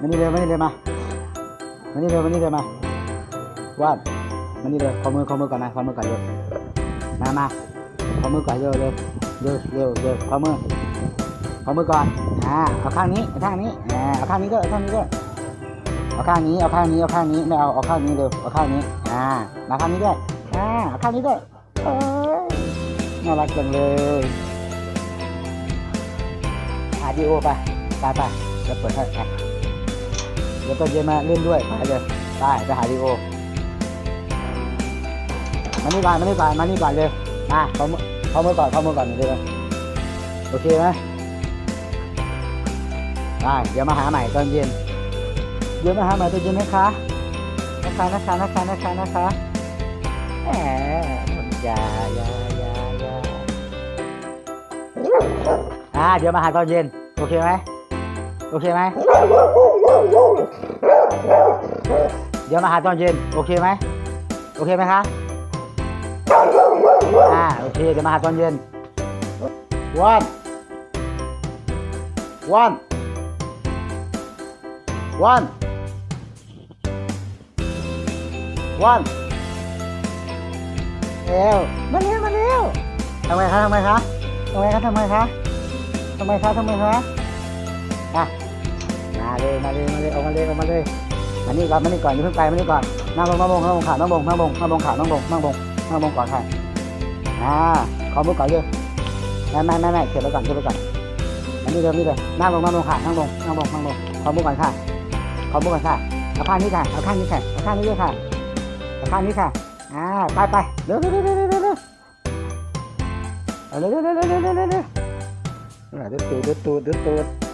มานี่เร็วมานี่เร็วมามานี่เร็วมานี่เร็วมาวานมานี่เร็วขอมือขอมือก่อนนะขอมือก่อนเร็วมามาขอมือก่อนเร็วเร็วเร็วเร็วเร็วขอมือขอมือก่อนอ่าเอาข้างนี้เอาข้างนี้อ่าเอาข้างนี้ด้วยเอาข้างนี้ด้วยเอาข้างนี้เอาข้างนี้เอาข้างนี้ไม่เอาเอาข้างนี้เร็วเอาข้างนี้อ่ามาข้างนี้ด้วยอ่าเอาข้างนี้ด้วยเอ้ยน่ารักจังเลยอาดีโอไปไปไปเดี๋ยวเปิดให้ เดี๋ยวตอนเย็นมาเล่นด้วยไปเลยไปไปหาดีโอมานี่ก่อนมานี่ก่อนมานี่ก่อนเร็วมาเขามือเขามือก่อนเขามือก่อนเร็วโอเคไหมได้เดี๋ยวมาหาใหม่ตอนเย็นเดี๋ยวมาหาใหม่ตอนเย็นนะคะนะคะนะคะนะคะนะคะนะคะแหมยายายายาอ่าเดี๋ยวมาหาตอนเย็น โอเคไหมโอเคไหม เดี๋ยวมาหาตอนเย็น โอเคไหม โอเคไหมคะ อ่า โอเค เดี๋ยวมาหาตอนเย็นวันวันวันวันเร็วมาเร็วมาเร็วทำไมคะทำไมคะทำไมคะทำไมคะทำไมคะทำไมคะอะ เลยมาเลยมาเลยออกมาเลยออกมาเลยมานี่ก่อนมานี่ก่อนอย่าเพิ่งไปมานี่ก่อนนั่งลงนั่งลงนั่งลงขานั่งลงนั่งลงนั่งลงขานั่งลงนั่งลงนั่งลงก่อนค่ะอ่าขอมือก่อนเลยไม่ไม่ไม่ไม่เขียนไปก่อนเขียนไปก่อนมานี่เร็วนี่เลยนั่งลงนั่งลงขานั่งลงนั่งลงนั่งลงขอมือก่อนค่ะขอมือก่อนค่ะเอาข้างนี้ค่ะเอาข้างนี้ค่ะเอาข้างนี้ด้วยค่ะเอาข้างนี้ค่ะอ่าไปไปเร็วเร็วเร็วเร็วเร็วเร็วเร็วเอาเร็วเร็วเร็วเร็วเร็วเร็วเร็วเร็วเร็วตูดเร็วตูดเร็วตูด